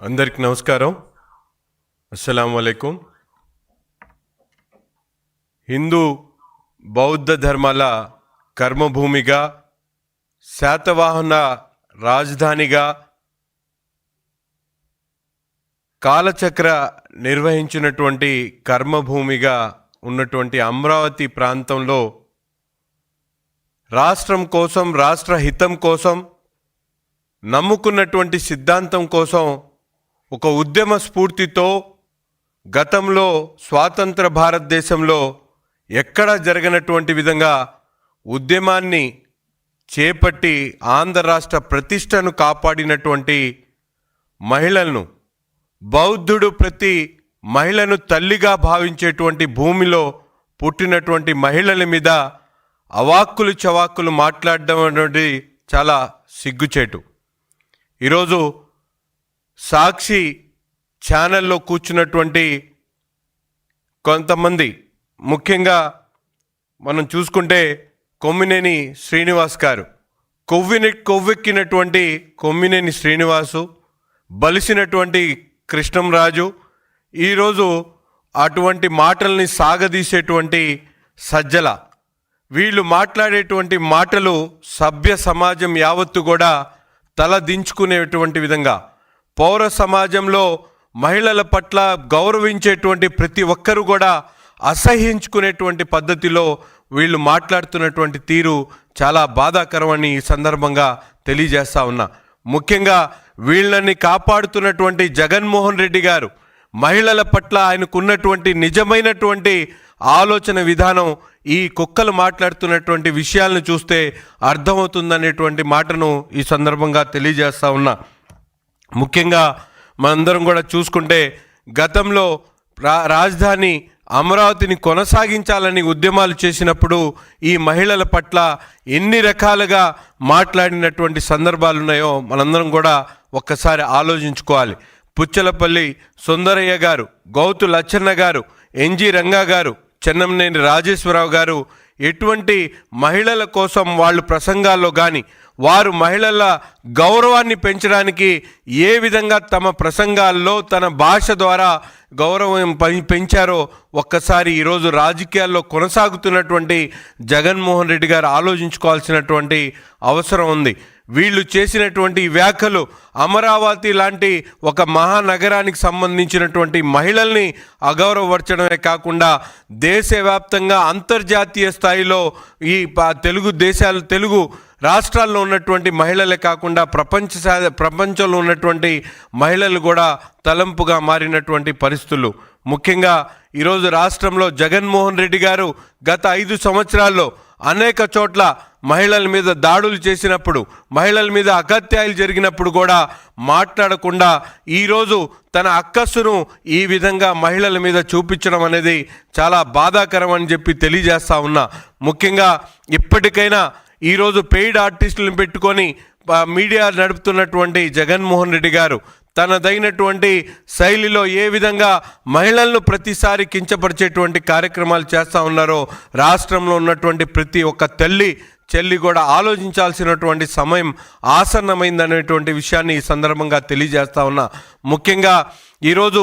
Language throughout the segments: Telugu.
అందరికి నమస్కారం. అస్సలం వలైకుం హిందూ బౌద్ధ ధర్మాల కర్మభూమిగా శాతవాహన రాజధానిగా కాలచక్ర నిర్వహించినటువంటి కర్మభూమిగా ఉన్నటువంటి అమరావతి ప్రాంతంలో రాష్ట్రం కోసం రాష్ట్ర హితం కోసం నమ్ముకున్నటువంటి సిద్ధాంతం కోసం ఒక ఉద్యమ స్ఫూర్తితో గతంలో స్వాతంత్ర భారతదేశంలో ఎక్కడా జరగనటువంటి విధంగా ఉద్యమాన్ని చేపట్టి ఆంధ్ర రాష్ట్ర ప్రతిష్టను కాపాడినటువంటి మహిళలను బౌద్ధుడు ప్రతి మహిళను తల్లిగా భావించేటువంటి భూమిలో పుట్టినటువంటి మహిళల మీద అవాక్కులు చవాక్కులు మాట్లాడడం అనేది చాలా సిగ్గుచేటు. ఈరోజు సాక్షి ఛానల్లో కూర్చున్నటువంటి కొంతమంది ముఖ్యంగా మనం చూసుకుంటే కొమ్మినేని శ్రీనివాస్ గారు. కొవ్విని కొవ్వెక్కినటువంటి కొమ్మినేని శ్రీనివాసు బలిసినటువంటి కృష్ణంరాజు ఈరోజు అటువంటి మాటల్ని సాగదీసేటువంటి సజ్జల. వీళ్ళు మాట్లాడేటువంటి మాటలు సభ్య సమాజం యావత్తు కూడా తల దించుకునేటువంటి విధంగా. పౌర సమాజంలో మహిళల పట్ల గౌరవించేటువంటి ప్రతి ఒక్కరూ కూడా అసహించుకునేటువంటి పద్ధతిలో వీళ్ళు మాట్లాడుతున్నటువంటి తీరు చాలా బాధాకరమని ఈ సందర్భంగా తెలియజేస్తా ఉన్నా. ముఖ్యంగా వీళ్ళని కాపాడుతున్నటువంటి జగన్మోహన్ రెడ్డి గారు మహిళల పట్ల ఆయనకున్నటువంటి నిజమైనటువంటి ఆలోచన విధానం ఈ కుక్కలు మాట్లాడుతున్నటువంటి విషయాలను చూస్తే అర్థమవుతుందనేటువంటి మాటను ఈ సందర్భంగా తెలియజేస్తా ఉన్నా. ముఖ్యంగా మనందరం కూడా చూసుకుంటే గతంలో రా రాజధాని అమరావతిని కొనసాగించాలని ఉద్యమాలు చేసినప్పుడు ఈ మహిళల పట్ల ఎన్ని రకాలుగా మాట్లాడినటువంటి సందర్భాలు ఉన్నాయో మనందరం కూడా ఒక్కసారి ఆలోచించుకోవాలి. పుచ్చలపల్లి సుందరయ్య గారు గౌతు లచ్చన్న గారు ఎన్జి రంగా గారు చెన్నంనేని రాజేశ్వరరావు గారు ఎటువంటి మహిళల కోసం వాళ్ళు ప్రసంగాల్లో కానీ వారు మహిళల గౌరవాన్ని పెంచడానికి ఏ విధంగా తమ ప్రసంగాల్లో తన భాష ద్వారా గౌరవం పెంచారో ఒక్కసారి ఈరోజు రాజకీయాల్లో కొనసాగుతున్నటువంటి జగన్మోహన్ రెడ్డి గారు ఆలోచించుకోవాల్సినటువంటి అవసరం ఉంది. వీళ్ళు చేసినటువంటి వ్యాఖ్యలు అమరావతి లాంటి ఒక మహానగరానికి సంబంధించినటువంటి మహిళల్ని అగౌరవపరచడమే కాకుండా దేశవ్యాప్తంగా అంతర్జాతీయ స్థాయిలో ఈ ప- తెలుగు దేశాలు తెలుగు రాష్ట్రాల్లో ఉన్నటువంటి మహిళలే కాకుండా ప్రపంచ ప్రపంచంలో ఉన్నటువంటి మహిళలు కూడా తలంపుగా మారినటువంటి పరిస్థితులు. ముఖ్యంగా ఈరోజు రాష్ట్రంలో జగన్మోహన్ రెడ్డి గారు గత ఐదు సంవత్సరాల్లో అనేక చోట్ల మహిళల మీద దాడులు చేసినప్పుడు మహిళల మీద అగత్యాలు జరిగినప్పుడు కూడా మాట్లాడకుండా ఈరోజు తన అక్కస్సును ఈ విధంగా మహిళల మీద చూపించడం అనేది చాలా బాధాకరం అని చెప్పి తెలియజేస్తా ఉన్నా. ముఖ్యంగా ఇప్పటికైనా ఈరోజు పెయిడ్ ఆర్టిస్టులను పెట్టుకొని మీడియా నడుపుతున్నటువంటి జగన్మోహన్ రెడ్డి గారు తనదైనటువంటి శైలిలో ఏ విధంగా మహిళలను ప్రతిసారి కించపరిచేటువంటి కార్యక్రమాలు చేస్తూ ఉన్నారో రాష్ట్రంలో ఉన్నటువంటి ప్రతి ఒక్క తల్లి చెల్లి కూడా ఆలోచించాల్సినటువంటి సమయం ఆసన్నమైందనేటువంటి విషయాన్ని ఈ సందర్భంగా తెలియజేస్తా ఉన్నా. ముఖ్యంగా ఈరోజు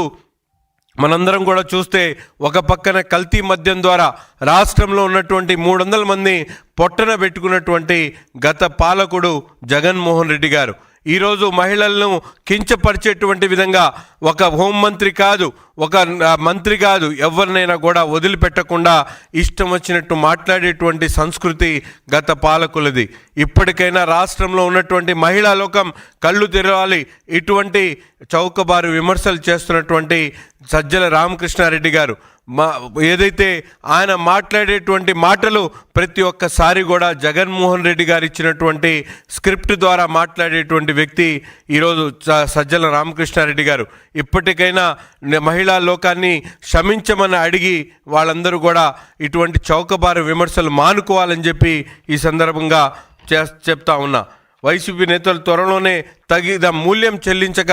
మనందరం కూడా చూస్తే ఒక పక్కన కల్తీ మద్యం ద్వారా రాష్ట్రంలో ఉన్నటువంటి మూడు వందల మంది పొట్టన పెట్టుకున్నటువంటి గత పాలకుడు జగన్మోహన్ రెడ్డి గారు. ఈరోజు మహిళలను కించపరిచేటువంటి విధంగా ఒక హోంమంత్రి కాదు ఒక మంత్రి కాదు ఎవరినైనా కూడా వదిలిపెట్టకుండా ఇష్టం వచ్చినట్టు మాట్లాడేటువంటి సంస్కృతి గత పాలకులది. ఇప్పటికైనా రాష్ట్రంలో ఉన్నటువంటి మహిళా లోకం కళ్ళు తెరవాలి. ఇటువంటి చౌకబారు విమర్శలు చేస్తున్నటువంటి సజ్జల రామకృష్ణారెడ్డి గారు. మా ఏదైతే ఆయన మాట్లాడేటువంటి మాటలు ప్రతి ఒక్కసారి కూడా జగన్మోహన్ రెడ్డి గారు ఇచ్చినటువంటి స్క్రిప్ట్ ద్వారా మాట్లాడేటువంటి వ్యక్తి ఈరోజు స- సజ్జల రామకృష్ణారెడ్డి గారు. ఇప్పటికైనా మహిళా లోకాన్ని క్షమించమని అడిగి వాళ్ళందరూ కూడా ఇటువంటి చౌకబారు విమర్శలు మానుకోవాలని చెప్పి ఈ సందర్భంగా చే చెప్తా ఉన్నా. వైసీపీ నేతలు త్వరలోనే తగిన మూల్యం చెల్లించక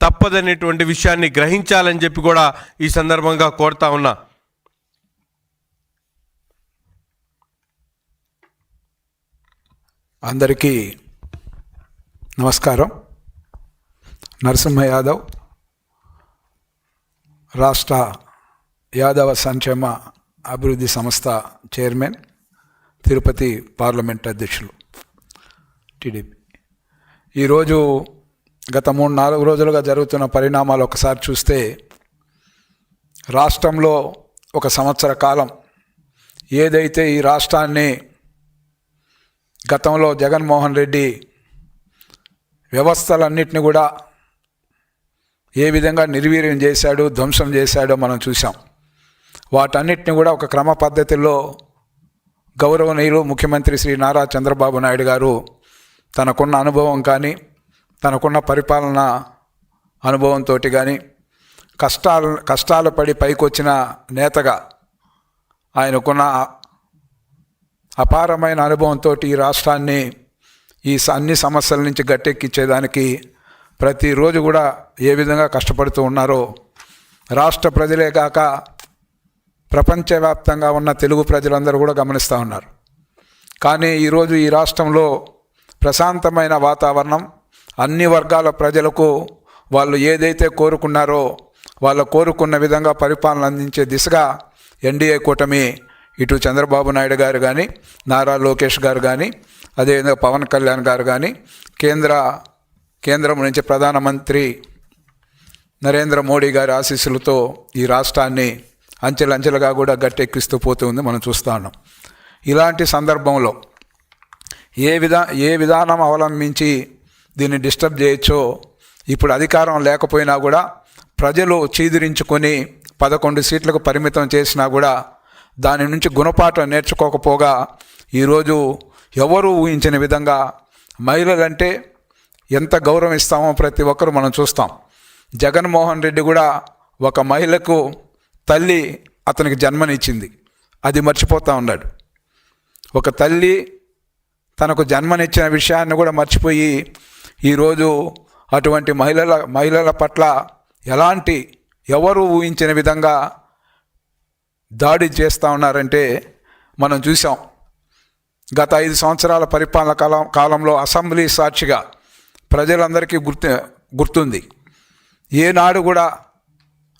తప్పదనేటువంటి విషయాన్ని గ్రహించాలని చెప్పి కూడా ఈ సందర్భంగా కోరుతా ఉన్నా. అందరికీ నమస్కారం. నరసింహ యాదవ్ రాష్ట్ర యాదవ సంక్షేమ అభివృద్ధి సంస్థ చైర్మన్ తిరుపతి పార్లమెంట్ అధ్యక్షులు టీడీపీ. ఈరోజు గత మూడు నాలుగు రోజులుగా జరుగుతున్న పరిణామాలు ఒకసారి చూస్తే రాష్ట్రంలో ఒక సంవత్సర కాలం ఏదైతే ఈ రాష్ట్రాన్ని గతంలో జగన్మోహన్ రెడ్డి వ్యవస్థలన్నింటినీ కూడా ఏ విధంగా నిర్వీర్యం చేశాడు ధ్వంసం చేశాడో మనం చూసాం వాటన్నిటిని కూడా ఒక క్రమ పద్ధతిలో గౌరవనీయులు ముఖ్యమంత్రి శ్రీ నారా చంద్రబాబు నాయుడు గారు తనకున్న అనుభవం కానీ తనకున్న పరిపాలన అనుభవంతో కానీ కష్టాలు కష్టాలు పడి పైకొచ్చిన నేతగా ఆయనకున్న అపారమైన అనుభవంతో ఈ రాష్ట్రాన్ని ఈ అన్ని సమస్యల నుంచి గట్టెక్కించేదానికి ప్రతిరోజు కూడా ఏ విధంగా కష్టపడుతూ ఉన్నారో రాష్ట్ర ప్రజలే కాక ప్రపంచవ్యాప్తంగా ఉన్న తెలుగు ప్రజలందరూ కూడా గమనిస్తూ ఉన్నారు. కానీ ఈరోజు ఈ రాష్ట్రంలో ప్రశాంతమైన వాతావరణం అన్ని వర్గాల ప్రజలకు వాళ్ళు ఏదైతే కోరుకున్నారో వాళ్ళు కోరుకున్న విధంగా పరిపాలన అందించే దిశగా ఎన్డీఏ కూటమి ఇటు చంద్రబాబు నాయుడు గారు కానీ నారా లోకేష్ గారు కానీ అదేవిధంగా పవన్ కళ్యాణ్ గారు కానీ కేంద్ర కేంద్రం నుంచి ప్రధానమంత్రి నరేంద్ర మోడీ గారి ఆశీస్సులతో ఈ రాష్ట్రాన్ని అంచెలంచెలుగా కూడా గట్టెక్కిస్తూ పోతుంది మనం చూస్తాను ఇలాంటి సందర్భంలో ఏ విధా ఏ విధానం అవలంబించి దీన్ని డిస్టర్బ్ చేయొచ్చో? ఇప్పుడు అధికారం లేకపోయినా కూడా ప్రజలు చీదిరించుకొని పదకొండు సీట్లకు పరిమితం చేసినా కూడా దాని నుంచి గుణపాఠం నేర్చుకోకపోగా ఈరోజు ఎవరు ఊహించిన విధంగా మహిళలంటే ఎంత గౌరవం ఇస్తామో ప్రతి ఒక్కరు మనం చూస్తాం. జగన్మోహన్ రెడ్డి కూడా ఒక మహిళకు తల్లి అతనికి జన్మనిచ్చింది. అది మర్చిపోతూ ఉన్నాడు. ఒక తల్లి తనకు జన్మనిచ్చిన విషయాన్ని కూడా మర్చిపోయి ఈరోజు అటువంటి మహిళల మహిళల పట్ల ఎలాంటి ఎవరు ఊహించిన విధంగా దాడి చేస్తూ ఉన్నారంటే మనం చూసాం గత ఐదు సంవత్సరాల పరిపాలన కాలం కాలంలో అసెంబ్లీ సాక్షిగా ప్రజలందరికీ గుర్తు గుర్తుంది. ఏనాడు కూడా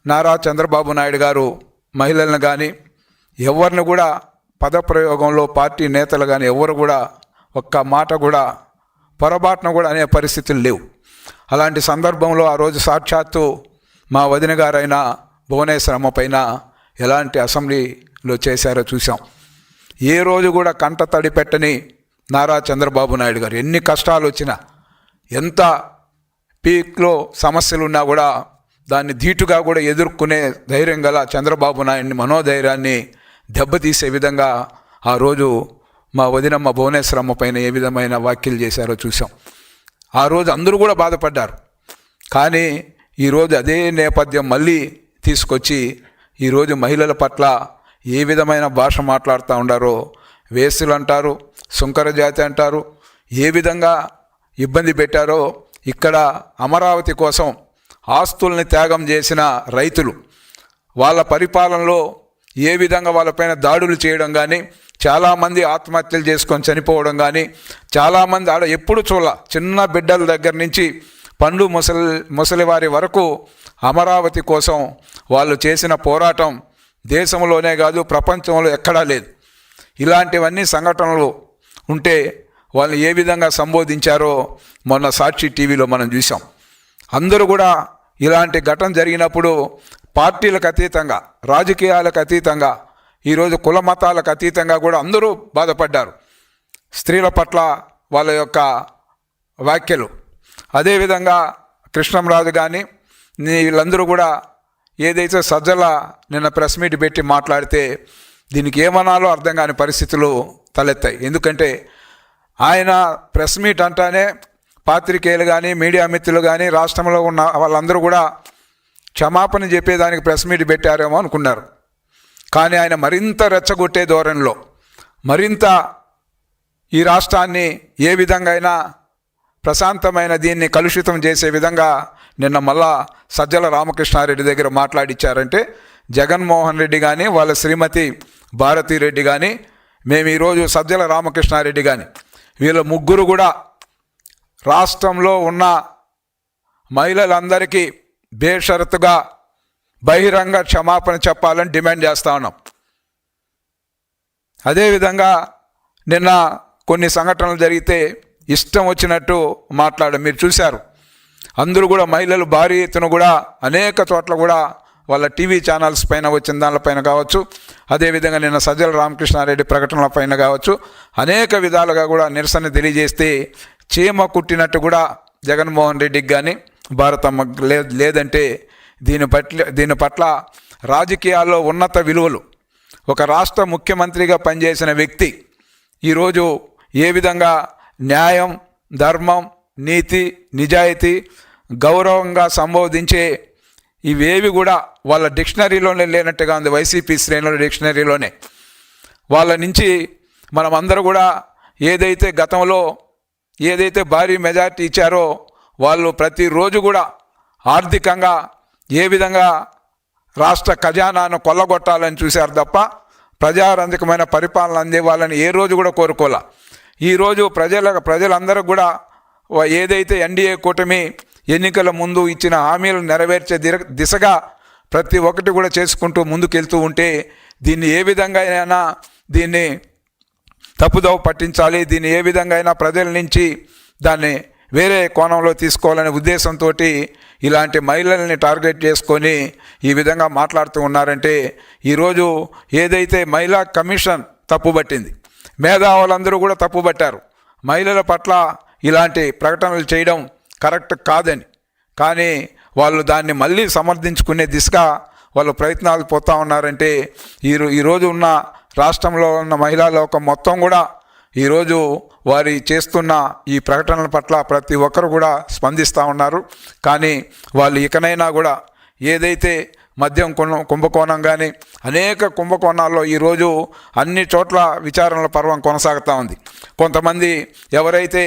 నారా చంద్రబాబు నాయుడు గారు మహిళలను కానీ ఎవరిని కూడా పదప్రయోగంలో పార్టీ నేతలు కానీ ఎవరు కూడా ఒక్క మాట కూడా పొరపాటున కూడా అనే పరిస్థితులు లేవు. అలాంటి సందర్భంలో ఆ రోజు సాక్షాత్తు మా వదిన గారైన భువనేశ్వరమ్మ పైన ఎలాంటి అసెంబ్లీలో చేశారో చూసాం ఏ రోజు కూడా కంట తడి పెట్టని నారా చంద్రబాబు నాయుడు గారు ఎన్ని కష్టాలు వచ్చినా ఎంత పీక్లో సమస్యలు ఉన్నా కూడా దాన్ని ధీటుగా కూడా ఎదుర్కొనే ధైర్యం గల చంద్రబాబు నాయుడిని మనోధైర్యాన్ని దెబ్బతీసే విధంగా ఆ రోజు మా వదినమ్మ భువనేశ్వరమ్మ పైన ఏ విధమైన వ్యాఖ్యలు చేశారో చూసాం ఆ రోజు అందరూ కూడా బాధపడ్డారు. కానీ ఈరోజు అదే నేపథ్యం మళ్ళీ తీసుకొచ్చి ఈరోజు మహిళల పట్ల ఏ విధమైన భాష మాట్లాడుతూ ఉండారో వేసులు అంటారు సుంకర జాతి అంటారు ఏ విధంగా ఇబ్బంది పెట్టారో ఇక్కడ అమరావతి కోసం ఆస్తుల్ని త్యాగం చేసిన రైతులు వాళ్ళ పరిపాలనలో ఏ విధంగా వాళ్ళపైన దాడులు చేయడం కానీ చాలామంది ఆత్మహత్యలు చేసుకొని చనిపోవడం కానీ చాలామంది ఆడ ఎప్పుడు చూడ చిన్న బిడ్డల దగ్గర నుంచి పండు ముసలి ముసలివారి వరకు అమరావతి కోసం వాళ్ళు చేసిన పోరాటం దేశంలోనే కాదు ప్రపంచంలో ఎక్కడా లేదు. ఇలాంటివన్నీ సంఘటనలు ఉంటే వాళ్ళు ఏ విధంగా సంబోధించారో మొన్న సాక్షి టీవీలో మనం చూసాం అందరూ కూడా ఇలాంటి ఘటన జరిగినప్పుడు పార్టీలకు అతీతంగా రాజకీయాలకు అతీతంగా ఈరోజు కుల మతాలకు అతీతంగా కూడా అందరూ బాధపడ్డారు. స్త్రీల పట్ల వాళ్ళ యొక్క వ్యాఖ్యలు. అదేవిధంగా కృష్ణంరాజు కానీ వీళ్ళందరూ కూడా ఏదైతే సజ్జల నిన్న ప్రెస్ మీట్ పెట్టి మాట్లాడితే దీనికి ఏమనాలో అర్థం కాని పరిస్థితులు తలెత్తాయి. ఎందుకంటే ఆయన ప్రెస్ మీట్ అంటానే పాత్రికేయులు కానీ మీడియా మిత్రులు కానీ రాష్ట్రంలో ఉన్న వాళ్ళందరూ కూడా క్షమాపణ చెప్పేదానికి ప్రెస్ మీట్ పెట్టారేమో అనుకున్నారు. కానీ ఆయన మరింత రెచ్చగొట్టే ధోరణిలో మరింత ఈ రాష్ట్రాన్ని ఏ విధంగా అయినా ప్రశాంతమైన దీన్ని కలుషితం చేసే విధంగా నిన్న మళ్ళా సజ్జల రామకృష్ణారెడ్డి దగ్గర మాట్లాడిచ్చారంటే జగన్మోహన్ రెడ్డి కానీ వాళ్ళ శ్రీమతి భారతీరెడ్డి కానీ మేము ఈరోజు సజ్జల రామకృష్ణారెడ్డి కానీ వీళ్ళ ముగ్గురు కూడా రాష్ట్రంలో ఉన్న మహిళలందరికీ బేషరతుగా బహిరంగ క్షమాపణ చెప్పాలని డిమాండ్ చేస్తా ఉన్నాం. అదేవిధంగా నిన్న కొన్ని సంఘటనలు జరిగితే ఇష్టం వచ్చినట్టు మాట్లాడ మీరు చూశారు. అందరూ కూడా మహిళలు భారీ ఎత్తున కూడా అనేక చోట్ల కూడా వాళ్ళ టీవీ ఛానల్స్ పైన వచ్చిన దానిపైన కావచ్చు. అదేవిధంగా నిన్న సజ్జల రామకృష్ణారెడ్డి ప్రకటనల పైన కావచ్చు. అనేక విధాలుగా కూడా నిరసన తెలియజేస్తే చీమ కుట్టినట్టు కూడా జగన్మోహన్ రెడ్డికి కానీ భారతమ్మ లేదంటే దీని పట్ల దీని పట్ల రాజకీయాల్లో ఉన్నత విలువలు. ఒక రాష్ట్ర ముఖ్యమంత్రిగా పనిచేసిన వ్యక్తి ఈరోజు ఏ విధంగా న్యాయం ధర్మం నీతి నిజాయితీ గౌరవంగా సంబోధించే ఇవేవి కూడా వాళ్ళ డిక్షనరీలోనే లేనట్టుగా ఉంది వైసీపీ శ్రేణుల డిక్షనరీలోనే. వాళ్ళ నుంచి మనమందరూ కూడా ఏదైతే గతంలో ఏదైతే భారీ మెజార్టీ ఇచ్చారో వాళ్ళు ప్రతిరోజు కూడా ఆర్థికంగా ఏ విధంగా రాష్ట్ర ఖజానాను కొల్లగొట్టాలని చూశారు తప్ప ప్రజారంజకమైన పరిపాలన అందేవాళ్ళని ఏ రోజు కూడా కోరుకోలే. ఈరోజు ప్రజల ప్రజలందరూ కూడా ఏదైతే ఎన్డీఏ కూటమి ఎన్నికల ముందు ఇచ్చిన హామీలు నెరవేర్చే దిశగా ప్రతి ఒక్కటి కూడా చేసుకుంటూ ముందుకెళ్తూ ఉంటే దీన్ని ఏ విధంగా అయినా దీన్ని తప్పుదోవ పట్టించాలి దీన్ని ఏ విధంగా అయినా ప్రజల నుంచి దాన్ని వేరే కోణంలో తీసుకోవాలనే ఉద్దేశంతో ఇలాంటి మహిళల్ని టార్గెట్ చేసుకొని ఈ విధంగా మాట్లాడుతూ ఉన్నారంటే ఈరోజు ఏదైతే మహిళా కమిషన్ తప్పుబట్టింది మేధావులందరూ కూడా తప్పుబట్టారు. మహిళల పట్ల ఇలాంటి ప్రకటనలు చేయడం కరెక్ట్ కాదని. కానీ వాళ్ళు దాన్ని మళ్ళీ సమర్థించుకునే దిశగా వాళ్ళు ప్రయత్నాలు పోతా ఉన్నారంటే ఈరో ఈరోజు ఉన్న రాష్ట్రంలో ఉన్న మహిళా లోకం మొత్తం కూడా ఈరోజు వారి చేస్తున్న ఈ ప్రకటనల పట్ల ప్రతి ఒక్కరు కూడా స్పందిస్తూ ఉన్నారు. కానీ వాళ్ళు ఇకనైనా కూడా ఏదైతే మద్యం కుంభ కుంభకోణం కానీ అనేక కుంభకోణాల్లో ఈరోజు అన్ని చోట్ల విచారణల పర్వం కొనసాగుతూ ఉంది. కొంతమంది ఎవరైతే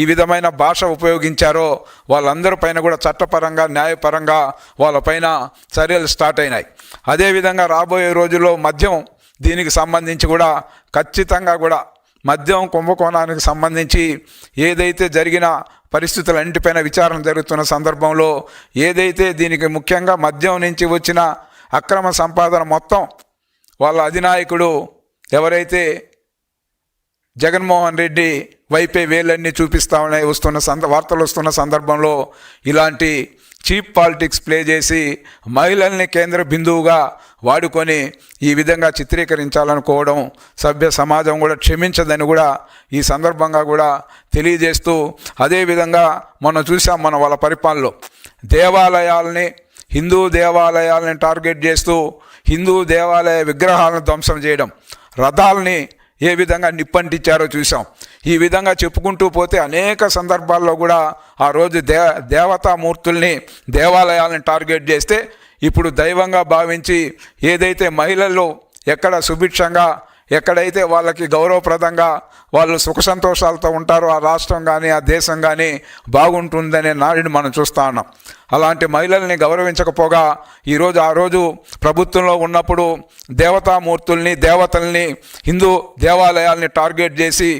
ఈ విధమైన భాష ఉపయోగించారో వాళ్ళందరి పైన కూడా చట్టపరంగా న్యాయపరంగా వాళ్ళపైన చర్యలు స్టార్ట్ అయినాయి. అదేవిధంగా రాబోయే రోజుల్లో మద్యం దీనికి సంబంధించి కూడా ఖచ్చితంగా కూడా మద్యం కుంభకోణానికి సంబంధించి ఏదైతే జరిగిన పరిస్థితులన్నింటిపైన విచారణ జరుగుతున్న సందర్భంలో ఏదైతే దీనికి ముఖ్యంగా మద్యం నుంచి వచ్చిన అక్రమ సంపాదన మొత్తం వాళ్ళ అధినాయకుడు ఎవరైతే జగన్మోహన్ రెడ్డి వైపే వేలన్నీ చూపిస్తామని వస్తున్న సంద వార్తలు వస్తున్న సందర్భంలో ఇలాంటి చీప్ పాలిటిక్స్ ప్లే చేసి మహిళల్ని కేంద్ర బిందువుగా వాడుకొని ఈ విధంగా చిత్రీకరించాలనుకోవడం సభ్య సమాజం కూడా క్షమించదని కూడా ఈ సందర్భంగా కూడా తెలియజేస్తూ అదేవిధంగా మనం చూసాం మన వాళ్ళ పరిపాలనలో. దేవాలయాల్ని హిందూ దేవాలయాలని టార్గెట్ చేస్తూ హిందూ దేవాలయ విగ్రహాలను ధ్వంసం చేయడం రథాలని ఏ విధంగా నిప్పంటించారో చూసాం. ఈ విధంగా చెప్పుకుంటూ పోతే అనేక సందర్భాల్లో కూడా ఆ రోజు దే దేవతామూర్తుల్ని దేవాలయాలను టార్గెట్ చేస్తే ఇప్పుడు దైవంగా భావించి ఏదైతే మహిళలు ఎక్కడ సుభిక్షంగా ఎక్కడైతే వాళ్ళకి గౌరవప్రదంగా వాళ్ళు సుఖ సంతోషాలతో ఉంటారో ఆ రాష్ట్రం కానీ ఆ దేశం కానీ బాగుంటుందనే నాడిని మనం చూస్తా ఉన్నాం. అలాంటి మహిళల్ని గౌరవించకపోగా ఈరోజు ఆ రోజు ప్రభుత్వంలో ఉన్నప్పుడు దేవతామూర్తుల్ని దేవతల్ని హిందూ దేవాలయాల్ని టార్గెట్ చేసి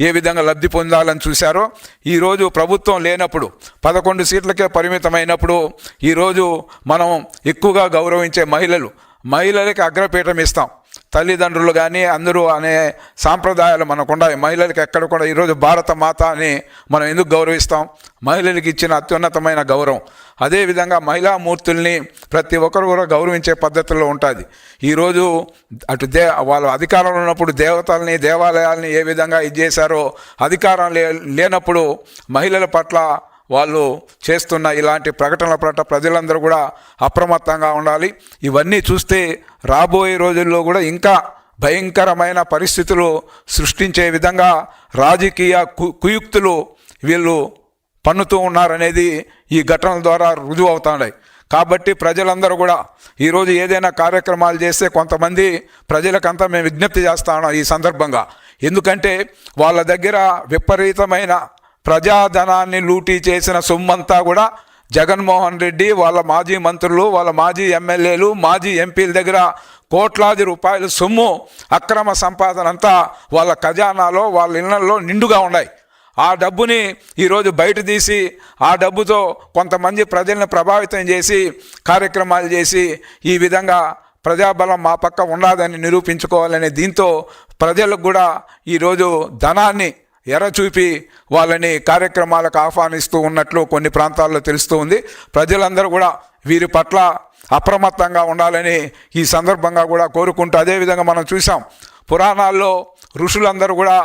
ఏ విధంగా లబ్ధి పొందాలని చూశారో ఈరోజు ప్రభుత్వం లేనప్పుడు పదకొండు సీట్లకే పరిమితమైనప్పుడు ఈరోజు మనం ఎక్కువగా గౌరవించే మహిళలు మహిళలకి అగ్రపీఠం ఇస్తాం. తల్లిదండ్రులు కానీ అందరూ అనే సాంప్రదాయాలు మనకు మహిళలకు ఎక్కడ కూడా ఈరోజు భారత మాత అని మనం ఎందుకు గౌరవిస్తాం? మహిళలకు ఇచ్చిన అత్యున్నతమైన గౌరవం. అదేవిధంగా మహిళా మూర్తుల్ని ప్రతి ఒక్కరు కూడా గౌరవించే పద్ధతిలో ఉంటుంది. ఈరోజు అటు దే వాళ్ళు అధికారంలో ఉన్నప్పుడు దేవతల్ని దేవాలయాల్ని ఏ విధంగా ఇది చేశారో అధికారం లే లేనప్పుడు మహిళల పట్ల వాళ్ళు చేస్తున్న ఇలాంటి ప్రకటనల పట్ల ప్రజలందరూ కూడా అప్రమత్తంగా ఉండాలి. ఇవన్నీ చూస్తే రాబోయే రోజుల్లో కూడా ఇంకా భయంకరమైన పరిస్థితులు సృష్టించే విధంగా రాజకీయ కు కుయుక్తులు వీళ్ళు పన్నుతూ ఉన్నారనేది ఈ ఘటనల ద్వారా రుజువు అవుతున్నాయి. కాబట్టి ప్రజలందరూ కూడా ఈరోజు ఏదైనా కార్యక్రమాలు చేస్తే కొంతమంది ప్రజలకంతా మేము విజ్ఞప్తి చేస్తాను ఈ సందర్భంగా. ఎందుకంటే వాళ్ళ దగ్గర విపరీతమైన ప్రజాధనాన్ని లూటీ చేసిన సొమ్మంతా కూడా జగన్మోహన్ రెడ్డి వాళ్ళ మాజీ మంత్రులు వాళ్ళ మాజీ ఎమ్మెల్యేలు మాజీ ఎంపీల దగ్గర కోట్లాది రూపాయల సొమ్ము అక్రమ సంపాదన అంతా వాళ్ళ ఖజానాలో వాళ్ళ ఇళ్ళలో నిండుగా ఉన్నాయి. ఆ డబ్బుని ఈరోజు బయట తీసి ఆ డబ్బుతో కొంతమంది ప్రజల్ని ప్రభావితం చేసి కార్యక్రమాలు చేసి ఈ విధంగా ప్రజాబలం మా పక్క ఉండదని నిరూపించుకోవాలనే దీంతో ప్రజలకు కూడా ఈరోజు ధనాన్ని ఎరచూపి వాళ్ళని కార్యక్రమాలకు ఆహ్వానిస్తూ ఉన్నట్లు కొన్ని ప్రాంతాల్లో తెలుస్తూ ఉంది. ప్రజలందరూ కూడా వీరి పట్ల అప్రమత్తంగా ఉండాలని ఈ సందర్భంగా కూడా కోరుకుంటూ అదేవిధంగా మనం చూసాం పురాణాల్లో ఋషులందరూ కూడా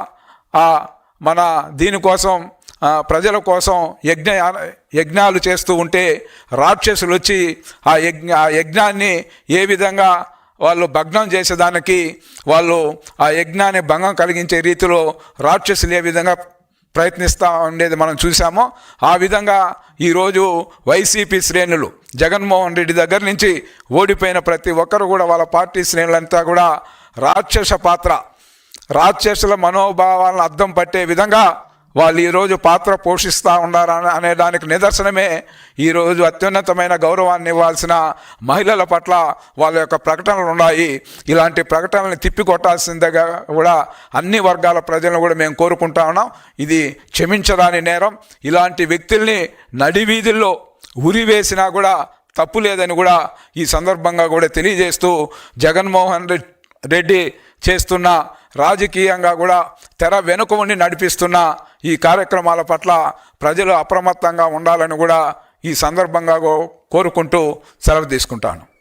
మన దీనికోసం ప్రజల కోసం యజ్ఞ యజ్ఞాలు చేస్తూ ఉంటే రాక్షసులు వచ్చి ఆ యజ్ఞ ఆ యజ్ఞాన్ని ఏ విధంగా వాళ్ళు భగ్నం చేసేదానికి వాళ్ళు ఆ యజ్ఞాన్ని భంగం కలిగించే రీతిలో రాక్షసులు ఏ విధంగా ప్రయత్నిస్తూ ఉండేది మనం చూసామో ఆ విధంగా ఈరోజు వైసీపీ శ్రేణులు జగన్మోహన్ రెడ్డి దగ్గర నుంచి ఓడిపోయిన ప్రతి ఒక్కరు కూడా వాళ్ళ పార్టీ శ్రేణులంతా కూడా రాక్షస పాత్ర రాక్షసుల మనోభావాలను అర్థం పట్టే విధంగా వాళ్ళు ఈరోజు పాత్ర పోషిస్తూ ఉన్నారు అనే- దానికి నిదర్శనమే ఈరోజు అత్యున్నతమైన గౌరవాన్ని ఇవ్వాల్సిన మహిళల పట్ల వాళ్ళ యొక్క ప్రకటనలు ఉన్నాయి. ఇలాంటి ప్రకటనలు తిప్పికొట్టాల్సిందిగా కూడా అన్ని వర్గాల ప్రజలను కూడా మేము కోరుకుంటా ఉన్నాం. ఇది క్షమించరాని నేరం. ఇలాంటి వ్యక్తుల్ని నడివీధుల్లో ఉరివేసినా కూడా తప్పు లేదని కూడా ఈ సందర్భంగా కూడా తెలియజేస్తూ జగన్మోహన్ రెడ్డి రెడ్డి చేస్తున్న రాజకీయంగా కూడా తెర వెనుక ఉండి నడిపిస్తున్న ఈ కార్యక్రమాల పట్ల ప్రజలు అప్రమత్తంగా ఉండాలని కూడా ఈ సందర్భంగా కో- కోరుకుంటూ సెలవు తీసుకుంటాను.